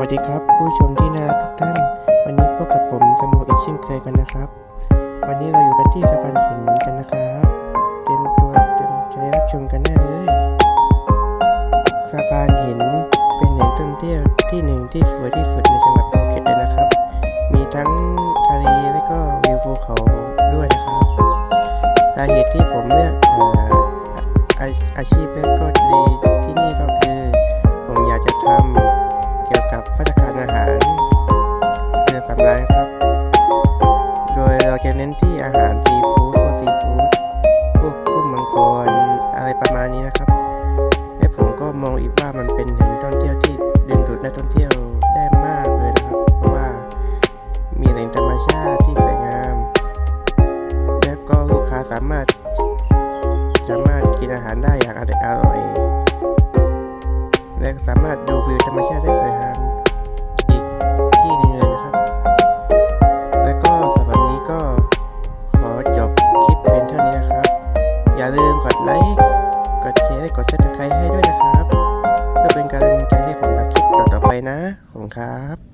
วัสดีครับ ผู้ชมที่น่ารักทุกท่าน วันนี้พบกับผมสนุกอีกเช่นเคยกันนะครับ วันนี้เราอยู่กันที่สะพานหินกันนะครับเตรียมตัวเตรียมใจรับชมกันได้เลยสะพานหินเป็นแหล่งท่องเที่ยวที่หนึ่งที่สวยที่สุดในจังหวัดภูเก็ตเลยนะครับ มีทั้งทะเลและก็วิวภูเขาด้วยนะครับสาเหตุที่ผมเลือกอออาอาชีพและก็ดี เรือสำราญครับ โดยเราจะเน้นที่อาหารซีฟู้ดพวกซีฟู้ดพวกกุ้งมังกรอะไรประมาณนี้นะครับและผมก็มองอีกว่ามันเป็นแหล่งท่องเที่ยวที่ดึงดูดนักท่องเที่ยวได้มากเลยนะครับ เพราะว่ามีแหล่งธรรมชาติที่สวยงาม และก็ลูกค้าสามารถ สามารถกินอาหารได้อย่างอร่อยและสามารถดูวิวธรรมชาติได้สวยงาม บคลิปเพียงเท่านี้นะครับ อย่าลืมกดไลค์ กดแชร์และกดซับสไครต์ให้ด้วยนะครับ เพื่อเป็นกำลังใจให้ผมทำคลิปต่อๆไปนะ ขอบคุณครับ